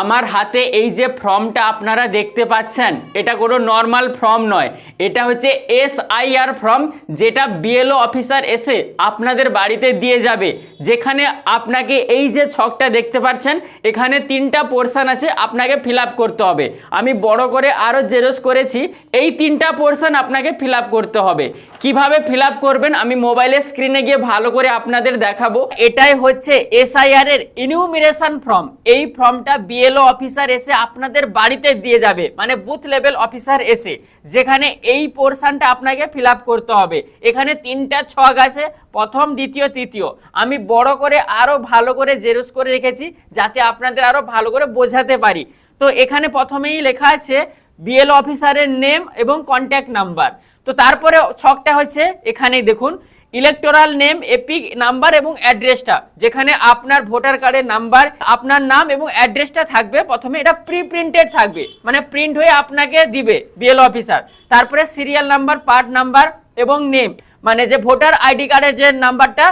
আমার হাতে এই যে ফর্মটা আপনারা দেখতে পাচ্ছেন, এটা কোনো নর্মাল ফর্ম নয়। এটা হচ্ছে এসআইআর ফর্ম যেটা বিএলও অফিসার এসে আপনাদের বাড়িতে দিয়ে যাবে। যেখানে আপনাকে এই যে ছকটা দেখতে পাচ্ছেন, এখানে তিনটা পোর্শন আছে, আপনাকে ফিল করতে হবে। আমি বড় করে আরও জেরক্স করেছি, এই তিনটা পোর্শন আপনাকে ফিল করতে হবে। কীভাবে ফিল করবেন, আমি মোবাইলের স্ক্রিনে গিয়ে ভালো করে আপনাদের দেখাবো। এটাই হচ্ছে এসআইআর এর ইনিউমিরেশন ফর্ম এই ফর্মটা বিএলও অফিসার এসে আপনাদের বাড়িতে দিয়ে যাবে। মানে বুথ লেভেল অফিসার এসে, যেখানে এই পোর্শনটা আপনাকে ফিল করতে হবে। এখানে তিনটা ছক আছে, প্রথম, দ্বিতীয়, তৃতীয়। আমি বড় করে আরও ভালো করে জেরক্স করে রেখেছি, যাতে আপনাদের আরও ভালো করে বোঝাতে পারি। তো এখানে প্রথমেই লেখা আছে বিএল অফিসারের নেম এবং কন্ট্যাক্ট নাম্বার তো তারপরে ছকটা হচ্ছে, এখানেই দেখুন ইলেকটোরাল নেম এপিক নাম্বার এবং অ্যাড্রেসটা যেখানে আপনার ভোটার কার্ডের নাম্বার আপনার নাম এবং অ্যাড্রেসটা থাকবে। প্রথমে এটা প্রি প্রিন্টেড থাকবে। মানে প্রিন্ট হয়ে আপনাকে দিবে বিএল অফিসার তারপরে সিরিয়াল নাম্বার পার্ট নাম্বার এবং নেম মানে যে ভোটার আইডি কার্ডের যে নাম্বারটা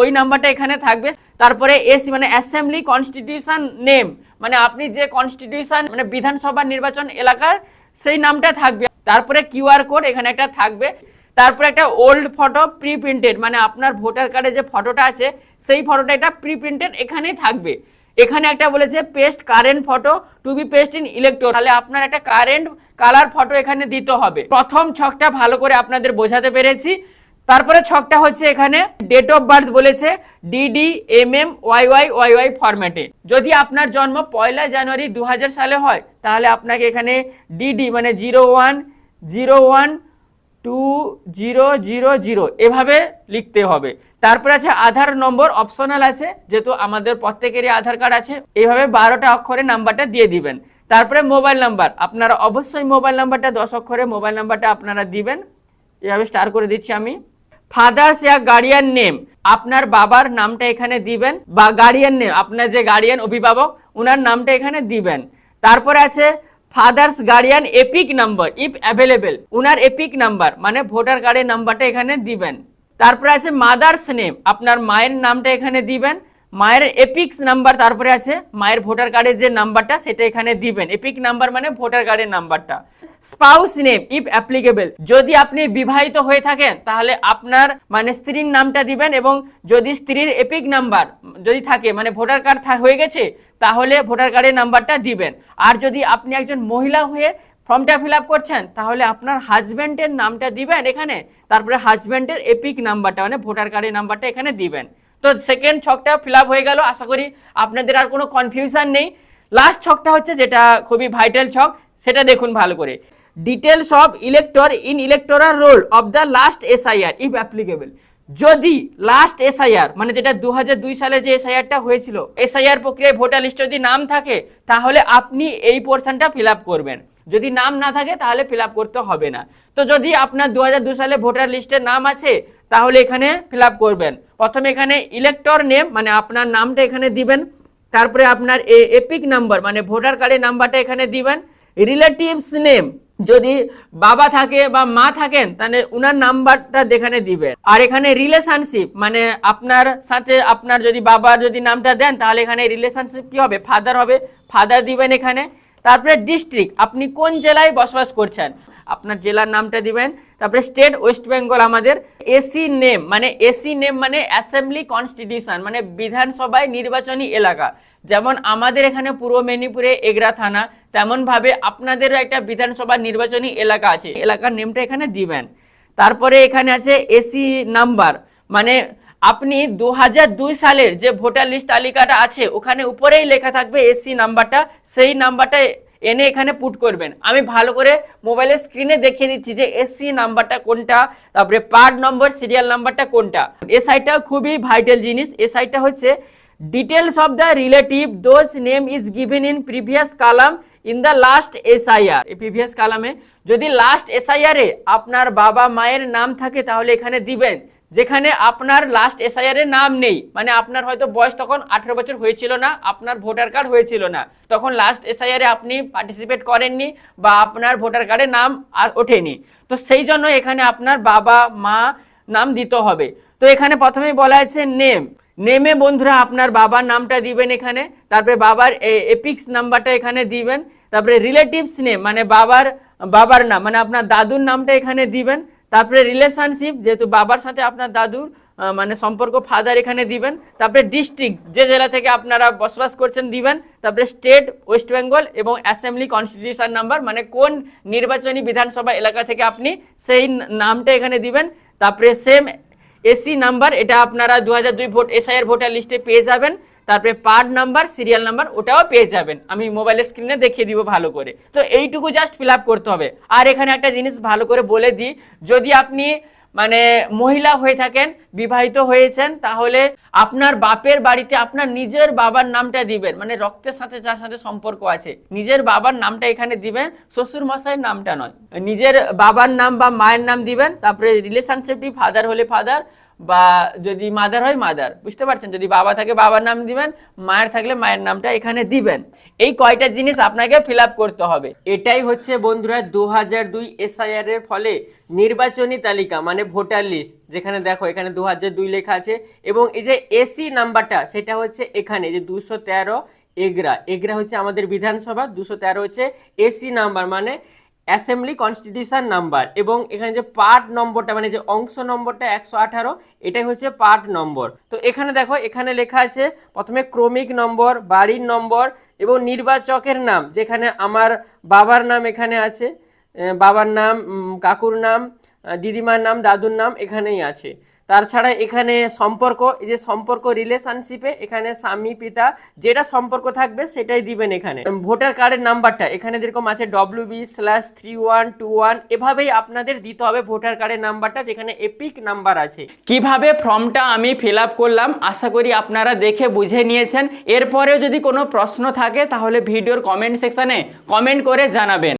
ওই নাম্বারটা এখানে থাকবে। তারপরে এসি মানে অ্যাসেম্বলি কনস্টিটিউশন নেম মানে আপনি যে কনস্টিটিউশন মানে বিধানসভা নির্বাচন এলাকার, সেই নামটা থাকবে। তারপরে কিউআর কোড এখানে একটা থাকবে। তারপরে একটা ওল্ড ফটো প্রি প্রিন্টেড মানে আপনার ভোটার কার্ডে যে ফটোটা আছে, সেই ফটোটা এটা প্রি প্রিন্টেড এখানেই থাকবে। এখানে একটা বলেছে paste current photo to be paste in electro তাহলে আপনার একটা কারেন্ট কালার ফটো এখানে দিতে হবে। প্রথম ছকটা ভালো করে আপনাদের বোঝাতে পেরেছি। তারপরে ছকটা হচ্ছে এখানে ডেট অফ বার্থ বলেছে DD M M Y Y Y Y ফরম্যাটে যদি আপনার জন্ম পয়লা জানুয়ারি দু হাজার সালে হয়, তাহলে আপনাকে এখানে ডিডি মানে zero one zero one two zero zero zero এভাবে লিখতে হবে। তারপরে আছে আধার নম্বর অপশনাল আছে, যেহেতু আমাদের প্রত্যেকেরই আধার কার্ড আছে এইভাবে বারোটা অক্ষরে নাম্বারটা দিয়ে দিবেন। তারপরে মোবাইল নাম্বার, আপনারা অবশ্যই মোবাইল নাম্বারটা, দশ অক্ষরে মোবাইল নাম্বারটা আপনারা দিবেন। এভাবে স্টার করে দিচ্ছি আমি। ফাদার্স ইয়া গার্ডিয়ান নেম আপনার বাবার নামটা এখানে দিবেন, বা গার্ডিয়ান নেম আপনার যে গার্ডিয়ান অভিভাবক ওনার নামটা এখানে দিবেন। তারপরে আছে father's guardian EPIC number if available উনার এপিক নাম্বার মানে ভোটার কার্ডের নাম্বারটা এখানে দিবেন। তারপরে আছে মাদার্স নেম, আপনার মায়ের নামটা এখানে দিবেন। মায়ের এপিক্স নাম্বার তারপরে আছে, মায়ের ভোটার কার্ডের যে নাম্বারটা সেটা এখানে দিবেন। এপিক নাম্বার মানে ভোটার কার্ডের নাম্বারটা স্পাউস নেম ইফ অ্যাপ্লিকেবল যদি আপনি বিবাহিত হয়ে থাকেন, তাহলে আপনার মানে স্ত্রীর নামটা দিবেন এবং যদি স্ত্রীর এপিক নাম্বার যদি থাকে মানে ভোটার কার্ড হয়ে গেছে, তাহলে ভোটার কার্ডের নাম্বারটা দিবেন। আর যদি আপনি একজন মহিলা হয়ে ফর্মটা ফিল আপ করছেন, তাহলে আপনার হাজব্যান্ডের নামটা দিবেন এখানে। তারপরে হাজব্যান্ডের এপিক নাম্বারটা মানে ভোটার কার্ডের নাম্বারটা এখানে দিবেন। তো সেকেন্ড ছকটা ফিল হয়ে গেল, আশা করি আপনাদের আর কোনো কনফিউশন নেই। লাস্ট ছকটা হচ্ছে যেটা খুবই ভাইটাল ছক, সেটা দেখুন ভালো করে। Details of elector in electoral roll of the last SIR if applicable যদি লাস্ট এসআইআর মানে যেটা দু সালে যে এসআইআরটা হয়েছিল এসআইআর প্রক্রিয়ায় ভোটার লিস্ট যদি নাম থাকে, তাহলে আপনি এই পোর্শনটা ফিল করবেন। যদি নাম না থাকে তাহলে ফিল করতে হবে না। তো যদি আপনার দু সালে ভোটার লিস্টে নাম আছে, তাহলে এখানে ফিল করবেন। প্রথমে এখানে ইলেক্টর নেম মানে আপনার নামটা এখানে দিবেন। তারপরে আপনার এ এপিক নাম্বার মানে ভোটার কার্ডের নাম্বারটা এখানে দিবেন। রিলেটিভস নেম যদি বাবা থাকে বা মা থাকেন, তাহলে উনার নাম্বারটা এখানে দিবেন। আর এখানে রিলেশনশিপ মানে আপনার সাথে আপনার যদি বাবার যদি নামটা দেন, তাহলে এখানে রিলেশনশিপ কি হবে? ফাদার হবে। ফাদার দিবেন এখানে। তারপরে ডিস্ট্রিক্ট আপনি কোন জেলায় বসবাস করছেন? আপনার জেলার নামটা দিবেন, তারপরে স্টেট ওয়েস্ট বেঙ্গল আমাদের এসি নেম মানে এসি নেম মানে অ্যাসেম্বলি কনস্টিটিউশন মানে বিধানসভায় নির্বাচনী এলাকা। যেমন আমাদের এখানে পূর্ব মেদিনীপুরে এগরা থানা, তেমনভাবে আপনাদেরও একটা বিধানসভা নির্বাচনী এলাকা আছে। এলাকার নেমটা এখানে দিবেন। তারপরে এখানে আছে এসি নাম্বার মানে আপনি দু সালের যে ভোটার লিস্ট তালিকাটা আছে, ওখানে উপরেই লেখা থাকবে এসি নাম্বারটা, সেই নাম্বারটা এনে এখানে পুট করবেন। আমি ভালো করে মোবাইলের স্ক্রিনে দেখিয়ে দিচ্ছি যে এসসি নাম্বারটা কোনটা, তারপরে পার্ট নম্বর সিরিয়াল নাম্বারটা কোনটা। এ সাইটটা খুবই ভাইটাল জিনিস। এ সাইটটা হচ্ছে details of the relative those name is given in previous column in the last SIR এই প্রিভিয়াস কালামে যদি লাস্ট এসআইআরে আপনার বাবা মায়ের নাম থাকে, তাহলে এখানে দিবেন। যেখানে আপনার লাস্ট এসআইআর এর নাম নেই। মানে আপনার হয়তো বয়স তখন আঠেরো বছর হয়েছিল না, আপনার ভোটার কার্ড হয়েছিল না। তখন লাস্ট এসআইআর এ আপনি পার্টিসিপেট করেননি বা আপনার ভোটার কার্ডে নাম ওঠেনি। তো সেই জন্য এখানে আপনার বাবা, মা নাম দিতে হবে। তো এখানে প্রথমেই বলা আছে নেম নেমে বন্ধুরা আপনার বাবার নামটা দিবেন এখানে, তারপরে বাবার এপিক্স নাম্বারটা এখানে দিবেন, তারপরে রিলেটিভস নেম মানে বাবার বাবার নাম মানে আপনার দাদুর নামটা এখানে দিবেন তারপরে রিলেশনশিপ যেহেতু বাবার সাথে আপনার দাদুর মানে সম্পর্ক ফাদার এখানে দিবেন, তারপরে ডিস্ট্রিক্ট যে জেলা থেকে আপনারা বসবাস করছেন দিবেন, তারপরে স্টেট ওয়েস্ট বেঙ্গল এবং অ্যাসেম্বলি কনস্টিটিউশন নাম্বার মানে কোন নির্বাচনী বিধানসভা এলাকা থেকে আপনি সেই নামটা এখানে দিবেন, তারপরে সেম এসি নাম্বার এটা আপনারা দু হাজার দুই ভোট এসআইয়ের ভোটার লিস্টে পেয়ে যাবেন তারপরে পার্ট নাম্বার সিরিয়াল নাম্বার ওটাও পেয়ে যাবেন। আমি মোবাইলের স্ক্রিনে দেখিয়ে দিব ভালো করে। তো এইটুকু জাস্ট ফিল করতে হবে। আর এখানে একটা জিনিস ভালো করে বলে দিই, যদি আপনি মানে মহিলা হয়ে থাকেন, বিবাহিত হয়েছেন, তাহলে আপনার বাপের বাড়িতে আপনার নিজের বাবার নামটা দিবেন। মানে রক্তের সাথে যার সাথে সম্পর্ক আছে, নিজের বাবার নামটা এখানে দিবেন শ্বশুর মশাইয়ের নামটা নয়। নিজের বাবার নাম বা মায়ের নাম দিবেন, তারপরে রিলেশনশিপটি ফাদার হলে ফাদার বা যদি মাদার হয় মাদার বুঝতে পারছেন? যদি বাবা থাকে বাবার নাম দিবেন, মায়ের থাকলে মায়ের নামটা এখানে দিবেন। এই কয়টা জিনিস আপনাকে ফিল করতে হবে। এটাই হচ্ছে বন্ধুরা দু হাজার দুই এসআইআর এর ফলে নির্বাচনী তালিকা মানে ভোটার লিস্ট যেখানে দেখো এখানে দু হাজার দুই লেখা আছে এবং এই যে এসি নাম্বারটা, সেটা হচ্ছে এখানে যে দুশো তেরো এগরা এগরা হচ্ছে আমাদের বিধানসভা, দুশো তেরো হচ্ছে এসি নাম্বার মানে অ্যাসেম্বলি কনস্টিটিউশন নাম্বার এবং এখানে যে পার্ট নম্বরটা মানে যে অংশ নম্বরটা একশো আঠারো, এটাই হচ্ছে পার্ট নম্বর। তো এখানে দেখো, এখানে লেখা আছে, প্রথমে ক্রমিক নম্বর, বাড়ির নম্বর এবং নির্বাচকের নাম, যেখানে আমার বাবার নাম এখানে আছে বাবার নাম কাকুর নাম দিদিমার নাম, দাদুর নাম এখানেই আছে। তাছাড়া এখানে সম্পর্ক, এই যে সম্পর্ক রিলেশনশিপে এখানে স্বামী, পিতা, যেটা সম্পর্ক থাকবে সেটাই দিবেন এখানে। ভোটার কার্ডের নাম্বারটা এখানে যেরকম আছে W B slash three one two one এভাবেই আপনাদের দিতে হবে ভোটার কার্ডের নাম্বারটা যেখানে এপিক নাম্বার আছে। কীভাবে ফর্মটা আমি ফিল আপ করলাম, আশা করি আপনারা দেখে বুঝে নিয়েছেন। এরপরেও যদি কোনো প্রশ্ন থাকে, তাহলে ভিডিওর কমেন্ট সেকশানে কমেন্ট করে জানাবেন।